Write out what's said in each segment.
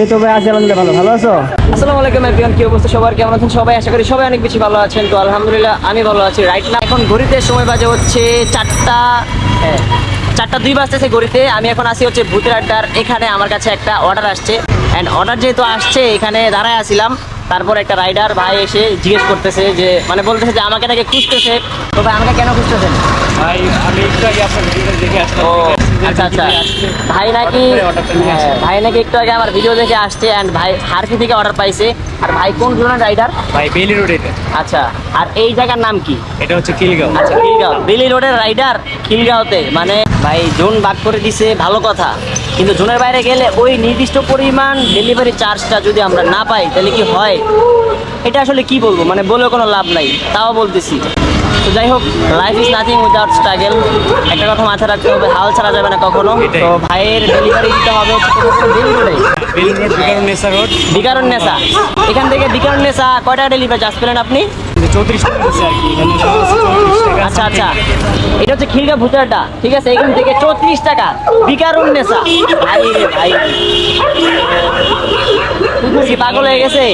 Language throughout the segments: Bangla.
এই তো ভাই আছি আলহামদুলিল্লাহ ভালো। ভালো আছো? আসসালামু আলাইকুম এভরিওয়ান কি অবস্থা? সবার কেমন আছেন? সবাই আশা করি সবাই অনেক বেশি ভালো আছেন। তো আলহামদুলিল্লাহ আমি ভালো আছি। রাইট না এখন ঘড়িতে সময় বাজে হচ্ছে চারটা হ্যাঁ, চারটা দুই বাজতেছে ঘড়িতে। আমি এখন আসি হচ্ছে ভূতের আড্ডার। এখানে আমার কাছে একটা অর্ডার আসছে। অ্যান্ড অর্ডার যেহেতু আসছে এখানে দাঁড়ায় আসিলাম তারপর একটা রাইডার ভাই এসে জিজ্ঞেস করতেছে যে মানে বলতেছে যে আমাকে নাকি খুঁজতেছে। তো ভাই আমাকে কেন খুঁজতেছেন? ভাই আমি একটু আগে আপনার ভিডিওটা দেখে আসলাম। আচ্ছা আচ্ছা। ভাই নাকি ভাই নাকি একটু আগে আমার ভিডিও দেখে আসছে অ্যান্ড ভাই হারকি থেকে অর্ডার পাইছে। আর ভাই কোন ধরনের রাইডার ভাই বেলি রোড এটা। আচ্ছা আর এই জায়গার নাম কি? এটা হচ্ছে কিলগাঁও আচ্ছা খিলগাঁও। বেলি রোডের রাইডার খিলগাঁওতে মানে ভাই জোন ভাগ করে দিছে ভালো কথা। কিন্তু জোনের বাইরে গেলে ওই নির্দিষ্ট পরিমাণ ডেলিভারি চার্জটা যদি আমরা না পাই তাহলে কি হয়? এটা আসলে কি বলব? মানে বলে কোনো লাভ নাই তাও বলতেছি। তো যাই হোক life is nothing without struggle একটা কথা মাথায় রাখতে হবে হাল ছাড়া যাবে না কখনো। তো ভাইয়ের ডেলিভারি দিতে হবে বিকারণ নেসা নেশা এখান থেকে বিকারণ নেশা কয়টা ডেলিভারি চার্জ পেলেন আপনি? চৌত্রিশ আচ্ছা আচ্ছা। এটা হচ্ছে খিলগা ভুটারটা ঠিক আছে? এখান থেকে চৌত্রিশ টাকা। বিকারুন নেশা। ভাই রে ভাই। কি পাগল হয়ে গেছে।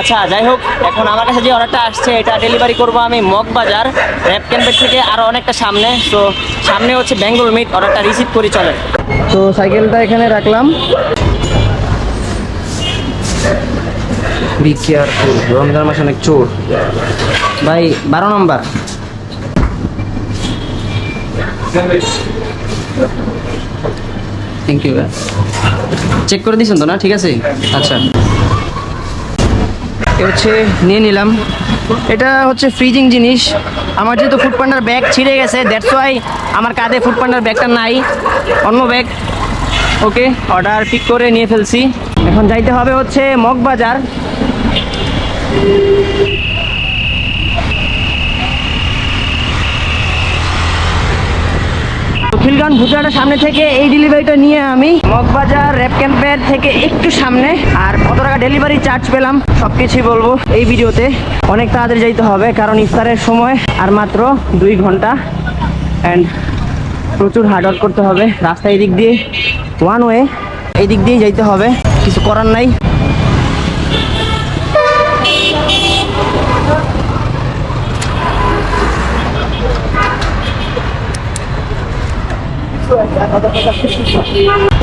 আচ্ছা যাই হোক এখন আমার কাছে যে অর্ডারটা আসছে এটা ডেলিভারি করব আমি মগবাজার র্যাপ ক্যাম্পের থেকে আরও অনেকটা সামনে। তো সামনে হচ্ছে বেঙ্গল মিট অর্ডারটা রিসিভ করি চলে তো সাইকেলটা এখানে রাখলাম। বি কেয়ারফুল রমজান মাসে অনেক চোর। ভাই বারো নম্বর। থ্যাংক ইউ চেক করে দিয়েছেন তো না? ঠিক আছে? আচ্ছা। এ হচ্ছে, নিয়ে নিলাম। এটা হচ্ছে ফ্রিজিং জিনিস। আমার যেহেতু ফুড পান্ডার ব্যাগ ছিঁড়ে গেছে দ্যাটস ওয়াই আমার কাঁধে ফুড পান্ডার ব্যাগটা নাই। অন্য ব্যাগ ওকে অর্ডার পিক করে নিয়ে ফেলছি। এখন যাইতে হবে হচ্ছে মগবাজার। খিলগান ভুটানের সামনে থেকে এই ডেলিভারিটা নিয়ে আমি মগবাজার র্যাপ ক্যাম্পের থেকে একটু সামনে আর কত টাকা ডেলিভারি চার্জ পেলাম সব কিছুই বলব এই ভিডিওতে। অনেক তাড়াতাড়ি যাইতে হবে, কারণ ইফতারের সময় আর মাত্র দুই ঘণ্টা। অ্যান্ড প্রচুর হার্ড ওয়ার্ক করতে হবে। রাস্তা এই দিক দিয়ে ওয়ান ওয়ে এই দিক দিয়েই যাইতে হবে। কিছু করার নাই।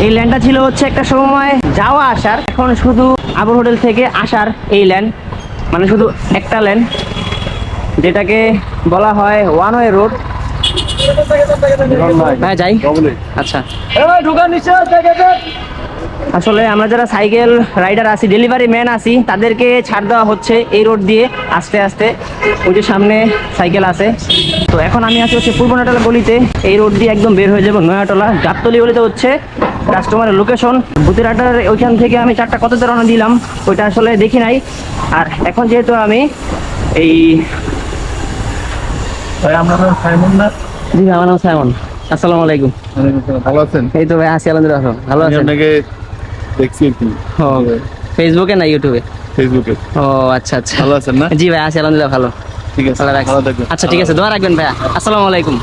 এই ল্যান্ডটা ছিল হচ্ছে একটা সময় যাওয়া আসার। এখন শুধু আবর হোটেল থেকে আসার এই ল্যান্ড। মানে শুধু একটা ল্যান্ড, যেটাকে বলা হয় ওয়ান ওয়ে রোড। হ্যাঁ যাই। আচ্ছা। আসলে আমরা যারা সাইকেল রাইডার আছি, ডেলিভারি ম্যান আছি, তাদেরকে ছাড় দেওয়া হচ্ছে এই রোড দিয়ে। আস্তে আস্তে ওই যে সামনে সাইকেল আছে। তো এখন আমি আছি হচ্ছে পূর্ব নাটালা গলিতে। এই রোড দিয়ে একদম বের হয়ে যাব নয়াটলা। গাবতলি গলিতে হচ্ছে কাস্টমারের লোকেশন ভূতিরাটার ওইখান থেকে আমি চারটা কততে রওনা দিলাম ওইটা আসলে দেখি নাই। আর এখন যেহেতু আমি এই জি আমার নাম সাইমন। আসসালামু আলাইকুম। ভালো আছেন? এই তো ভাই আছি আলহামদুলিল্লাহ ভালো। আছেন? আপনাকে দেখছি ফেসবুকে না ইউটিউবে ফেসবুকে ও আচ্ছা আচ্ছা। ভালো আছেন না? জি ভাই আছি আলহামদুলিল্লাহ ভালো। ঠিক আছে আচ্ছা ঠিক আছে দোয়া রাখবেন ভাইয়া। আসসালামু আলাইকুম।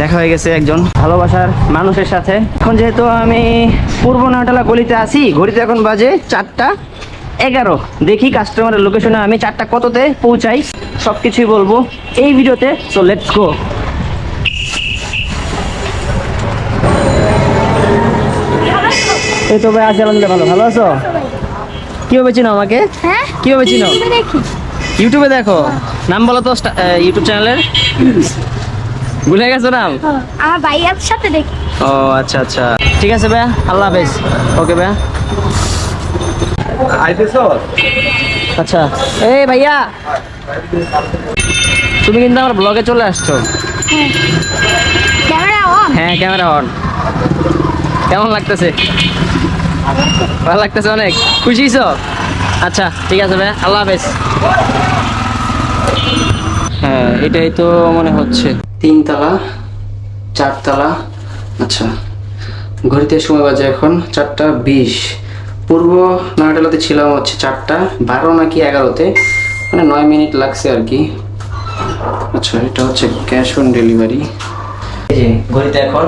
দেখা হয়ে গেছে একজন ভালোবাসার মানুষের সাথে। এখন যেহেতু আমি পূর্ব নাটালা গলিতে আছি ঘড়িতে এখন বাজে চারটা এগারো। দেখি কাস্টমারের লোকেশনে আমি চারটা কততে পৌঁছাই সব কিছুই বলব। এই ভিডিওতে সো লেটস গো এই তো ভাই আছি আলহামদুলিল্লাহ ভালো। ভালো আছো? কীভাবে চিনো আমাকে? হ্যাঁ? কীভাবে চিনো দেখি ইউটিউবে দেখো নাম বলো তো ইউটিউব চ্যানেলের। ভুলে গেছো নাম? ও, আমার ভাইয়ার সাথে দেখি। ও আচ্ছা আচ্ছা। ঠিক আছে ভাইয়া আল্লাহ হাফেজ। ওকে ভাইয়া। আইতেছ? আচ্ছা। এই ভাইয়া তুমি কিন্তু আমার ব্লগে চলে আসছো। Camera on? হ্যাঁ ক্যামেরা অন। কেমন লাগতেছে? ভালো লাগতেছে অনেক। খুশি হইছো? আচ্ছা ঠিক আছে ভাই আল্লাহ হাফেজ। হ্যাঁ এটাই তো মনে হচ্ছে। তিনতলা, চারতলা আচ্ছা ঘড়িতে সময় বাজে এখন চারটা বিশ। পূর্ব নয়টালাতে ছিলাম হচ্ছে চারটা, বারো নাকি এগারোতে মানে নয় মিনিট লাগছে আর কি। আচ্ছা এটা হচ্ছে ক্যাশ অন ডেলিভারি। এই যে, ঘড়িতে এখন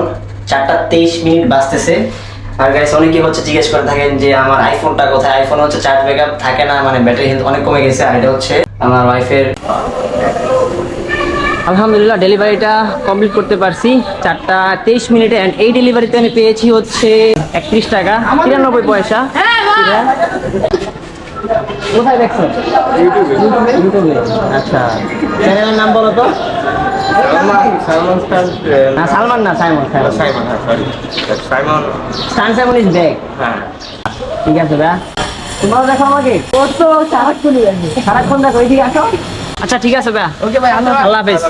চারটা তেইশ মিনিট বাজতেছে। আর গাইস অনেকেই হচ্ছে জিজ্ঞেস করে থাকেন যে আমার আইফোনটা কোথায়? আইফোন হচ্ছে চার্জ ব্যাকআপ থাকে না মানে ব্যাটারি হেলথ অনেক কমে গেছে। আর এটা হচ্ছে আমার ওয়াইফের আলহামদুলিল্লাহ ডেলিভারিটা কমপ্লিট করতে পারছি। চারটা তেইশ মিনিটে অ্যান্ড এই ডেলিভারিতে আমি পেয়েছি হচ্ছে একত্রিশ টাকা তিরানব্বই পয়সা। কোথায় ইউটিউবে। আচ্ছা চ্যানেলের নাম বলো তো। না সালমান না সাইমন সাইমন। সাইমন হ্যাঁ সাইমন। ইজ ব্যাক হ্যাঁ। ঠিক আছে দেখো আমাকে। কত সারাক্ষণ দেখো এদিকে আসো। আচ্ছা ঠিক আছে ভাই ওকে ভাই আল্লাহ হাফেজ।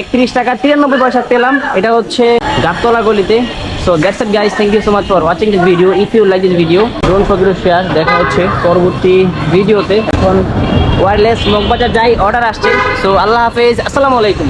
একত্রিশ টাকা তিরানব্বই পয়সা পেলাম। এটা হচ্ছে গাবতলা গলিতে। So that's it guys thank you so much for watching this video if you like this video don't forget to share দেখা হচ্ছে পরবর্তী ভিডিওতে এখন ওয়্যারলেস মগবাজার যাই অর্ডার আসছে। সো আল্লাহ হাফেজ। আসসালামু আলাইকুম।